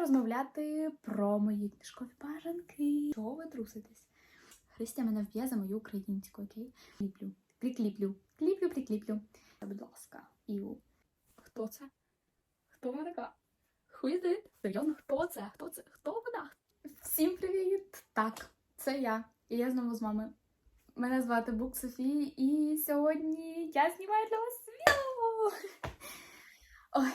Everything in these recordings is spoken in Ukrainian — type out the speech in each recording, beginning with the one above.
розмовляти про мої книжкові бажанки. Чого ви труситесь? Христя мене вб'є за мою українську, окей? Кліплю. Прикліплю. Кліплю, прикліплю. Будь ласка, Іу. Хто це? Хто вона така? Хуйди? Серйозно, хто це? Хто це? Хто вона? Всім привіт! Так, це я. І я знову з вами. Мене звати Бук Софії, і сьогодні я знімаю для вас відео. Ой,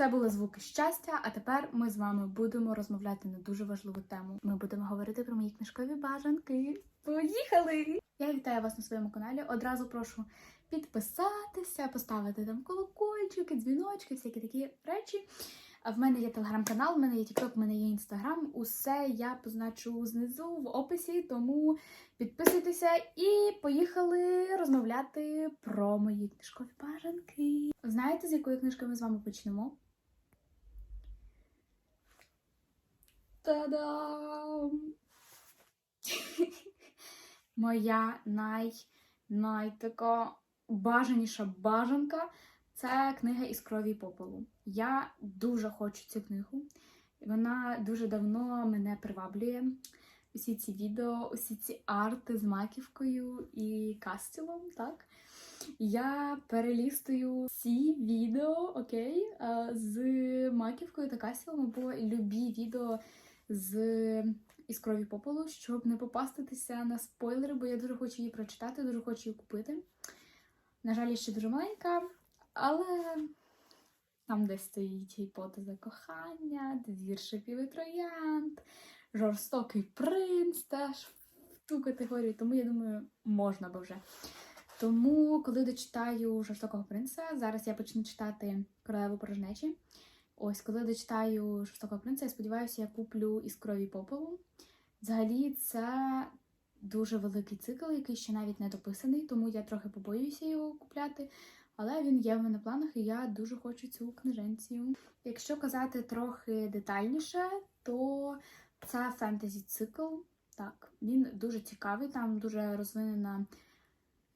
це були звуки щастя, а тепер ми з вами будемо розмовляти на дуже важливу тему. Ми будемо говорити про мої книжкові бажанки. Поїхали! Я вітаю вас на своєму каналі. Одразу прошу підписатися, поставити там колокольчики, дзвіночки, всякі такі речі. В мене є телеграм-канал, в мене є TikTok, в мене є інстаграм. Усе я позначу знизу в описі, тому підписуйтеся і поїхали розмовляти про мої книжкові бажанки. Знаєте, з якої книжки ми з вами почнемо? Та-дам! Моя най, най така бажаніша бажанка це книга із крові попелу. Я дуже хочу цю книгу. Вона дуже давно мене приваблює. Усі ці відео, усі ці арти з маківкою і кастілом, так? Я перелістую всі відео, окей, е, з маківкою та кастілом, або любі відео з із крові попелу, щоб не попаститися на спойлери, бо я дуже хочу її прочитати, дуже хочу її купити. На жаль, я ще дуже маленька, але там, де стоїть гіпотеза кохання, двір шипів і троянд, жорстокий принц теж в ту категорію, тому я думаю, можна би вже. Тому, коли дочитаю жорстокого принца, зараз я почну читати королеву порожнечі. Ось, коли дочитаю жорстокого принца, я сподіваюся, я куплю із крові попелу. Взагалі, це дуже великий цикл, який ще навіть не дописаний, тому я трохи побоююся його купляти. Але він є в мене в планах, і я дуже хочу цю книженцію. Якщо казати трохи детальніше, то це фентезі цикл. Так, він дуже цікавий, там дуже розвинена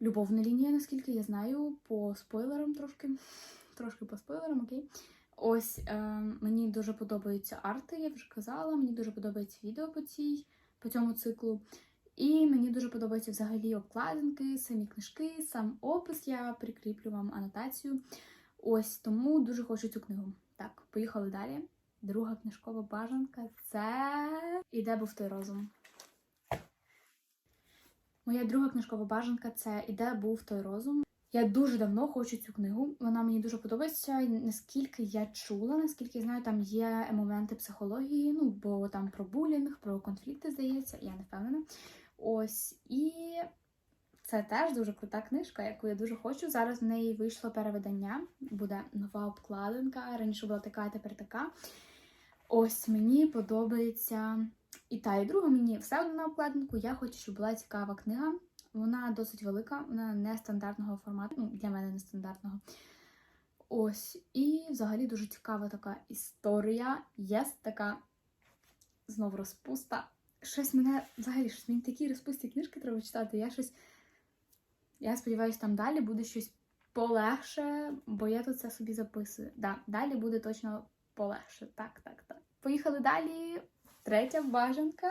любовна лінія, наскільки я знаю, по спойлерам трошки. Трошки по спойлерам, окей. Ось е, мені дуже подобаються арти, я вже казала. Мені дуже подобається відео по цій, по цьому циклу. І мені дуже подобаються взагалі обкладинки, самі книжки, сам опис. Я прикріплю вам анотацію. Ось тому дуже хочу цю книгу. Так, поїхали далі. Друга книжкова бажанка це І де був той розум. Моя друга книжкова бажанка це І де був той розум. Я дуже давно хочу цю книгу. Вона мені дуже подобається. Наскільки я чула, наскільки я знаю, там є моменти психології, ну бо там про булінг, про конфлікти, здається, я не впевнена. Ось і це теж дуже крута книжка, яку я дуже хочу. Зараз в неї вийшло переведення, буде нова обкладинка. Раніше була така, а тепер така. Ось мені подобається і та, і друга. Мені все одно на обкладинку. Я хочу, щоб була цікава книга. Вона досить велика, вона не стандартного формату, ну, для мене не стандартного. Ось, і взагалі дуже цікава така історія. Є така знову розпуста. Щось мене взагалі щось мені такі розпусті книжки треба читати. Я щось. Я сподіваюся, там далі буде щось полегше, бо я тут це собі записую. Да, далі буде точно полегше. Так, так, так. Поїхали далі. Третя бажанка.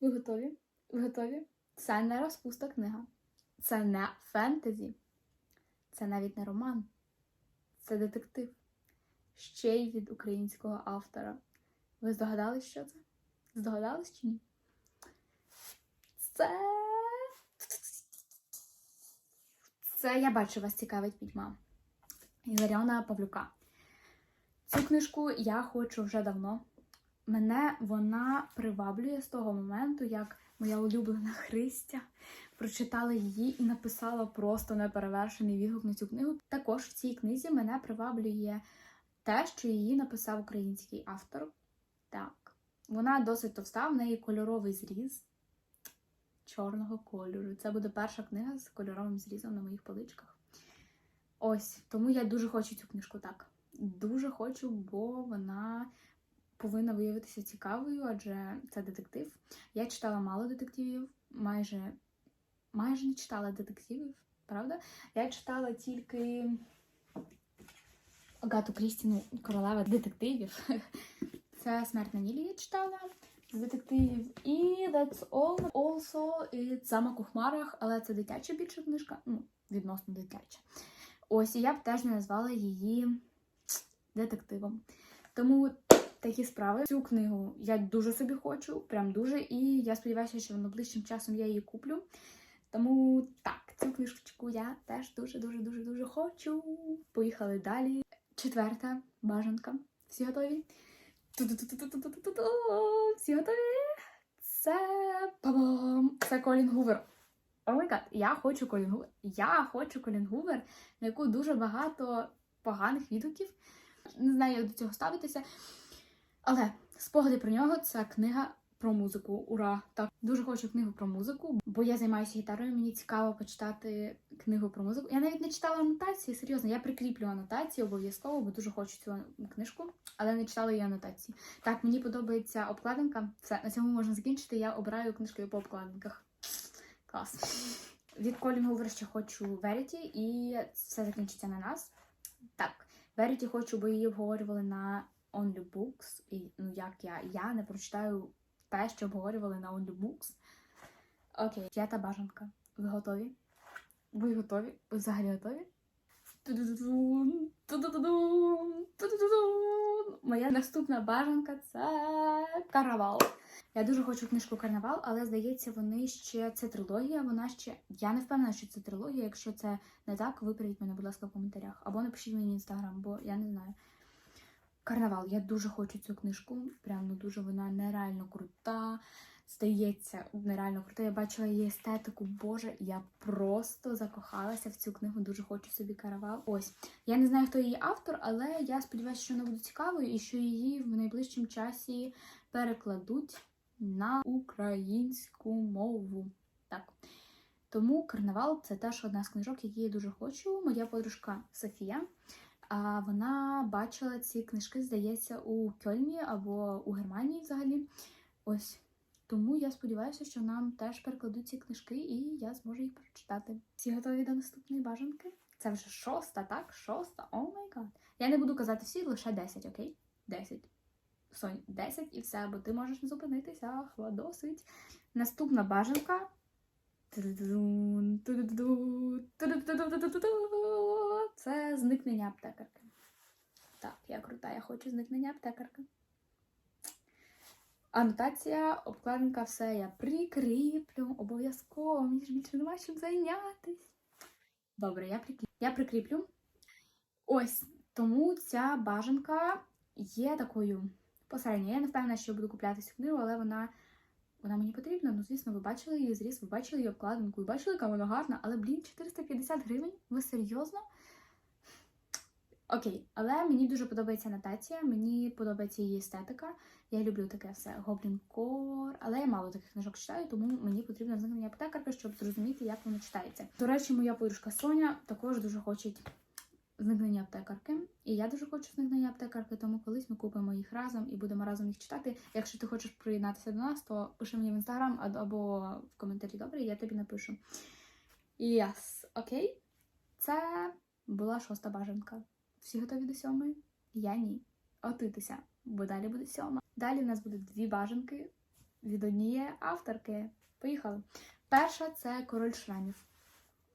Ви готові? Ви готові? Це не розпуста книга. Це не фентезі. Це навіть не роман. Це детектив. Ще й від українського автора. Ви здогадались, що це? Здогадались чи ні? Це. Це я бачу, вас цікавить пітьма. Іларіона Павлюка. Цю книжку я хочу вже давно. Мене вона приваблює з того моменту, як моя улюблена Христя прочитала її і написала просто неперевершений відгук на цю книгу. Також в цій книзі мене приваблює те, що її написав український автор. Так, вона досить товста, в неї кольоровий зріз чорного кольору. Це буде перша книга з кольоровим зрізом на моїх поличках. Ось, тому я дуже хочу цю книжку так. Дуже хочу, бо вона повинна виявитися цікавою, адже це детектив. Я читала мало детективів, майже, майже не читала детективів, правда? Я читала тільки Агату Крістіну, королева детективів. Це смерть на Нілі я читала з детективів. І That's All. Also і замок у хмарах, але це дитяча більше книжка, ну, відносно дитяча. Ось, і я б теж не назвала її детективом. Тому такі справи. Цю книгу я дуже собі хочу, прям дуже, і я сподіваюся, що найближчим часом я її куплю. Тому так, цю книжечку я теж дуже-дуже дуже хочу. Поїхали далі. Четверта бажанка. Всі готові? Всі готові? Це па-бам! Це Колін Гувер. О май гад, я хочу Колін Гувер. Я хочу Колін Гувер, на яку дуже багато поганих відгуків. Не знаю, як до цього ставитися. Але спогади про нього це книга про музику. Ура! Так, дуже хочу книгу про музику, бо я займаюся гітарою. Мені цікаво почитати книгу про музику. Я навіть не читала анотації, серйозно, я прикріплю анотації обов'язково, бо дуже хочу цю книжку, але не читала її анотації. Так, мені подобається обкладинка. Все, на цьому можна закінчити. Я обираю книжки по обкладинках. Клас. Від Колін Гувер ще хочу Verity, і все закінчиться на нас. Так, Verity хочу, бо її обговорювали на Only Books. І ну як я? Я не прочитаю те, що обговорювали на Only Books. Окей, п'ята бажанка. Ви готові? Ви готові? Ви взагалі готові? Моя наступна бажанка це карнавал. Я дуже хочу книжку Карнавал, але здається, вони ще це трилогія. Вона ще. Я не впевнена, що це трилогія. Якщо це не так, виправіть мене, будь ласка, в коментарях. Або напишіть мені в інстаграм, бо я не знаю. Карнавал. Я дуже хочу цю книжку. Прям ну дуже вона нереально крута. Здається, нереально крута. Я бачила її естетику. Боже, я просто закохалася в цю книгу. Дуже хочу собі каравал. Ось. Я не знаю, хто її автор, але я сподіваюся, що вона буде цікавою і що її в найближчому часі перекладуть на українську мову. Так. Тому карнавал це теж одна з книжок, які я дуже хочу. Моя подружка Софія. А вона бачила ці книжки, здається, у Кьольні або у Германії взагалі. Ось. Тому я сподіваюся, що нам теж перекладуть ці книжки, і я зможу їх прочитати. Всі готові до наступної бажанки? Це вже шоста, так? Шоста. О май гад. Я не буду казати всі, лише 10, окей? 10. Сонь, 10 і все, бо ти можеш не зупинитися, хва досить. Наступна бажанка. Це зникнення аптекарки. Так, я крута, я хочу зникнення аптекарки. Анотація, обкладинка, все я прикріплю. Обов'язково, мені ж більше нема чим зайнятись. Добре, я прикріплю. Я прикріплю. Ось, тому ця бажанка є такою посередньою. Я не впевнена, що буду купляти цю книгу, але вона, вона мені потрібна. Ну, звісно, ви бачили її зріз, ви бачили її обкладинку, ви бачили, яка вона гарна, але, блін, 450 гривень? Ви серйозно? Окей, але мені дуже подобається анотація, мені подобається її естетика. Я люблю таке все Гоблін Кор, але я мало таких книжок читаю, тому мені потрібна зникнення аптекарка, щоб зрозуміти, як воно читається. До речі, моя подружка Соня також дуже хоче зникнення аптекарки. І я дуже хочу зникнення аптекарки, тому колись ми купимо їх разом і будемо разом їх читати. Якщо ти хочеш приєднатися до нас, то пиши мені в інстаграм або в коментарі добре, я тобі напишу. Yes, окей. Це була шоста бажанка. Всі готові до сьомої? Я ні. Отитися, бо далі буде сьома. Далі в нас будуть дві бажанки від однієї авторки. Поїхали. Перша це король шрамів.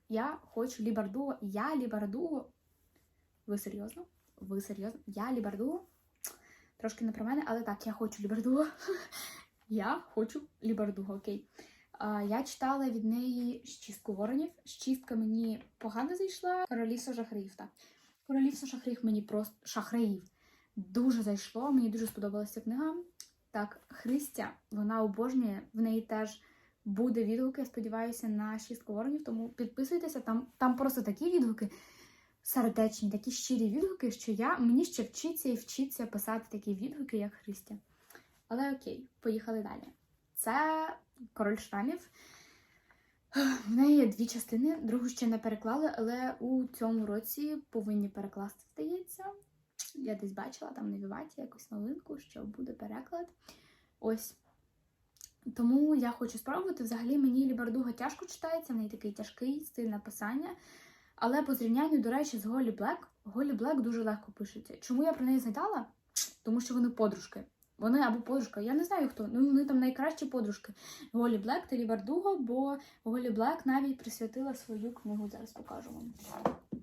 Я хочу Лібардуго. Я Лібардуго. Ви серйозно? Ви серйозно? Я Лібардуго? Трошки не про мене, але так, я хочу Лібардуго. Я хочу Лібардуго, окей. Я читала від неї «Щістку воронів. Щістка мені погано зайшла. Королівство жахраїв, так. Королівство шахраїв мені просто шахраїв дуже зайшло. Мені дуже сподобалася книга. Так, Христя, вона обожнює, в неї теж буде відгуки, я сподіваюся, на шістку воронів, тому підписуйтеся, там, там просто такі відгуки сердечні, такі щирі відгуки, що я мені ще вчиться і вчиться писати такі відгуки, як Христя. Але окей, поїхали далі. Це король шрамів. В неї є дві частини, другу ще не переклали, але у цьому році повинні перекласти, здається. Я десь бачила там на Віваті якусь новинку, що буде переклад. Ось. Тому я хочу спробувати. Взагалі мені Лібардуга тяжко читається, в неї такий тяжкий стиль написання. Але по зрівнянню, до речі, з Голі Блек, Голі Блек дуже легко пишеться. Чому я про неї згадала? Тому що вони подружки. Вони або подружка, я не знаю хто. Ну вони там найкращі подружки. Голі Блек та Лі бо Голі Блек навіть присвятила свою книгу. Зараз покажу вам.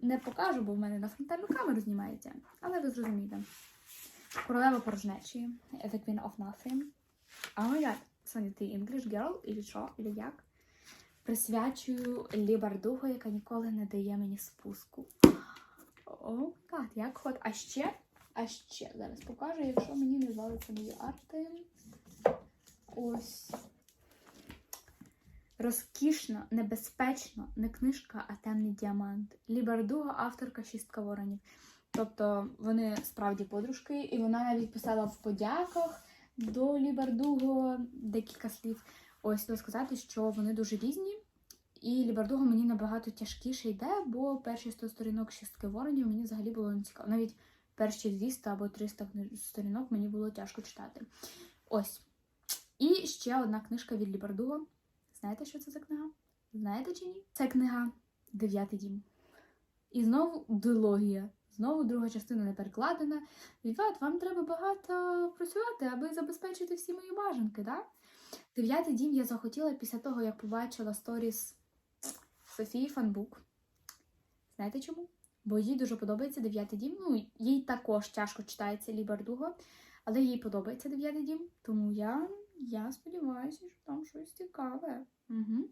Не покажу, бо в мене на фронтальну камеру знімається. Але ви зрозумієте. Королева порожнечі. The Queen of Nothing. My god. Соня, English girl? Или що? Или як? Присвячую Лібардуго, яка ніколи не дає мені спуску. О, гад, як ход. А ще, а ще зараз покажу, якщо мені не звалиться мої арти. Ось. Розкішно, небезпечно, не книжка, а темний діамант. Лі Бардуго, авторка шістка воронів. Тобто вони справді подружки, і вона навіть писала в подяках до Лі Бардуго декілька слів. Ось сказати, що вони дуже різні. І Лібардуго мені набагато тяжкіше йде, бо перші 100 сторінок шістки воронів мені взагалі було не цікаво. Навіть перші 200 або 300 сторінок мені було тяжко читати. Ось. І ще одна книжка від Лібардуго. Знаєте, що це за книга? Знаєте чи ні? Це книга Дев'ятий дім. І знову дилогія. Знову друга частина не перекладена. Віват, вам треба багато працювати, аби забезпечити всі мої бажанки, так? Дев'ятий дім я захотіла після того, як побачила сторіс Софії Фанбук. Знаєте чому? Бо їй дуже подобається дев'ятий дім. Ну, їй також тяжко читається Лі Бардуго, але їй подобається дев'ятий дім. Тому я, я сподіваюся, що там щось цікаве. Угу.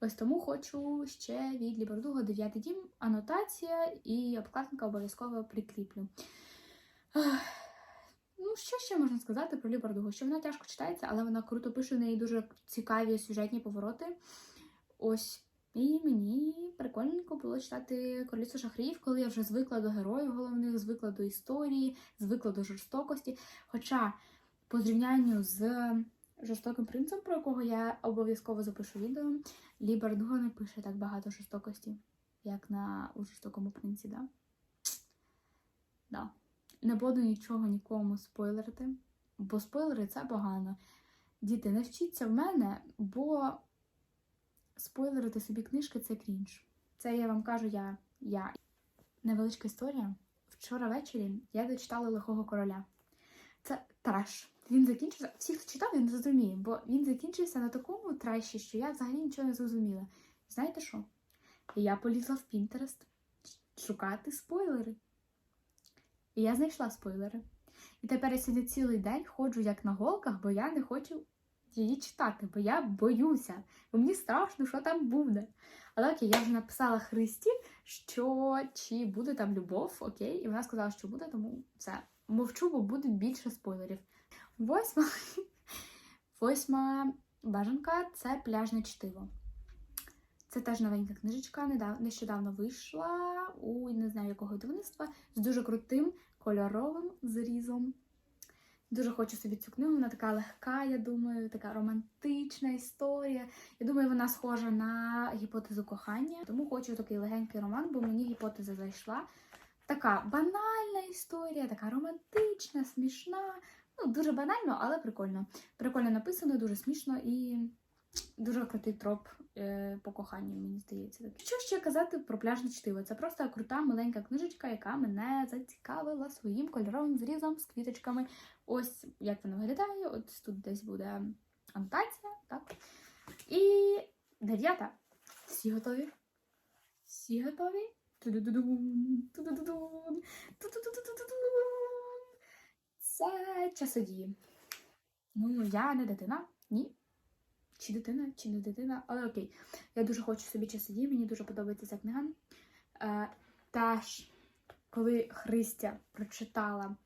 Ось тому хочу ще від Лі Бардуго дев'ятий дім, анотація і обкладинка обов'язково прикріплю. Ну, що ще можна сказати про Лі Бардуго? Що вона тяжко читається, але вона круто пише, в неї дуже цікаві сюжетні повороти. Ось. І мені прикольненько було читати Королівство шахраїв, коли я вже звикла до героїв головних, звикла до історії, звикла до жорстокості. Хоча, по зрівнянню з жорстоким принцем, про якого я обов'язково запишу відео, Лі Бардуго не пише так багато жорстокості, як на у жорстокому принці, да? Да. Не буду нічого нікому спойлерити, бо спойлери це погано. Діти, не вчіться в мене, бо спойлерити собі книжки це крінж. Це я вам кажу я. я. Невеличка історія. Вчора ввечері я дочитала лихого короля. Це треш. Він закінчився. Всі, хто читав, він зрозуміє, бо він закінчився на такому треші, що я взагалі нічого не зрозуміла. Знаєте що? Я полізла в Пінтерест шукати спойлери. І я знайшла спойлери. І тепер я сьогодні цілий день ходжу як на голках, бо я не хочу її читати, бо я боюся. Бо мені страшно, що там буде. Але окей, я вже написала Христі, що чи буде там любов, окей, і вона сказала, що буде, тому все. Мовчу, бо буде більше спойлерів. Восьма. Восьма бажанка це пляжне чтиво. Це теж новенька книжечка, нещодавно вийшла у не знаю якого видавництва з дуже крутим кольоровим зрізом. Дуже хочу собі цю книгу, вона така легка, я думаю, така романтична історія. Я думаю, вона схожа на гіпотезу кохання. Тому хочу такий легенький роман, бо мені гіпотеза зайшла. Така банальна історія, така романтична, смішна. Ну, дуже банально, але прикольно. Прикольно написано, дуже смішно і дуже крутий троп е, по коханню, мені здається. Що ще казати про пляжне чтиво? Це просто крута маленька книжечка, яка мене зацікавила своїм кольоровим зрізом з квіточками. Ось як вона виглядає. От тут десь буде анотація, так. І дев'ята. Всі готові? Всі готові? Це часодії. Ну, я не дитина, ні. Чи дитина, чи не дитина, але окей. Я дуже хочу собі часодії, мені дуже подобається ця книга. Е, теж, коли Христя прочитала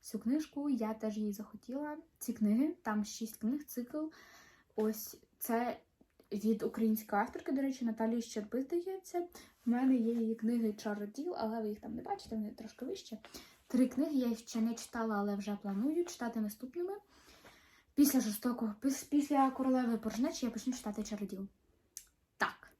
цю книжку, я теж її захотіла. Ці книги, там шість книг, цикл. Ось це від української авторки, до речі, Наталії Щерби, здається. У мене є її книги Чароділ, але ви їх там не бачите, вони трошки вище. Три книги я ще не читала, але вже планую читати наступними. Після жорстокого, піс- після королеви порожнечі я почну читати чароділ. Так.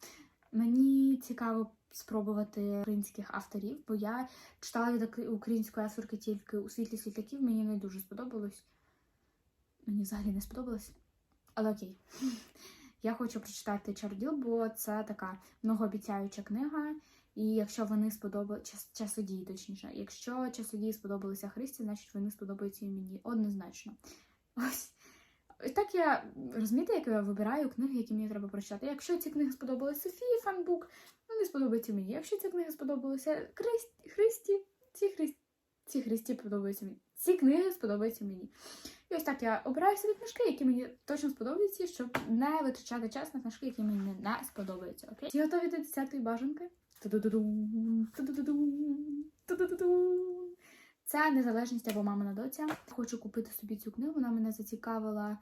Мені цікаво спробувати українських авторів, бо я читала української авторки тільки у світлі світляків, мені не дуже сподобалось. Мені взагалі не сподобалось. Але окей. Я хочу прочитати Чарділ, бо це така многообіцяюча книга. І якщо вони сподобали час, часодії, точніше, якщо часодії сподобалися Христі, значить вони сподобаються і мені однозначно. Ось. Ось так я розумієте, як я вибираю книги, які мені треба прочитати. Якщо ці книги сподобалися Софії фанбук, вони сподобаються мені. Якщо ці книги сподобалися Христі, Христі, ці Христі, ці Христі подобаються мені. Ці книги сподобаються мені. І ось так я обираю собі книжки, які мені точно сподобаються, щоб не витрачати час на книжки, які мені не сподобаються. Окей? Всі готові до 10-ї бажанки? Це незалежність або мамина доця. Хочу купити собі цю книгу. Вона мене зацікавила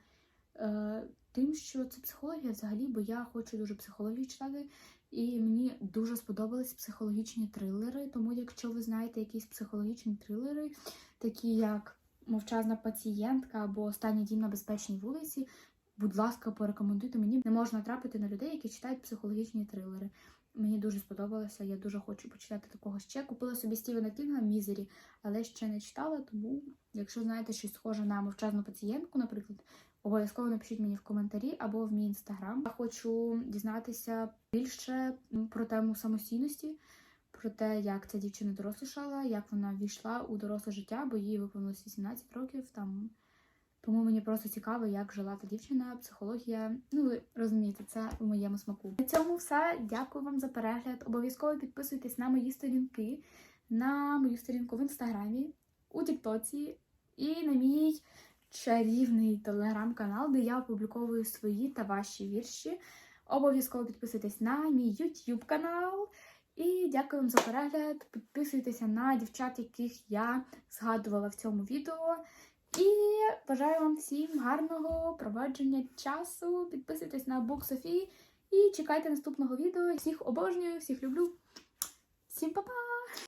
тим, що це психологія взагалі, бо я хочу дуже психологію читати. І мені дуже сподобались психологічні трилери. Тому, якщо ви знаєте якісь психологічні трилери, такі як Мовчазна пацієнтка або Останній дім на безпечній вулиці, будь ласка, порекомендуйте мені. Не можна трапити на людей, які читають психологічні трилери. Мені дуже сподобалося, я дуже хочу почитати такого ще. Купила собі Стівена Кінга Мізері, але ще не читала. Тому, якщо знаєте щось схоже на мовчазну пацієнтку, наприклад, обов'язково напишіть мені в коментарі або в мій інстаграм. Я хочу дізнатися більше про тему самостійності, про те, як ця дівчина дорослішала, як вона війшла у доросле життя, бо їй виповнилось 18 років. Там тому мені просто цікаво, як жила та дівчина, психологія. Ну, ви розумієте, це у моєму смаку. На цьому все. Дякую вам за перегляд. Обов'язково підписуйтесь на мої сторінки, на мою сторінку в інстаграмі, у Тіктоці і на мій чарівний телеграм-канал, де я опубліковую свої та ваші вірші. Обов'язково підписуйтесь на мій YouTube канал. І дякую вам за перегляд. Підписуйтеся на дівчат, яких я згадувала в цьому відео. І бажаю вам всім гарного проводження часу. Підписуйтесь на Бук Софії і чекайте наступного відео. Всіх обожнюю, всіх люблю. Всім па-па!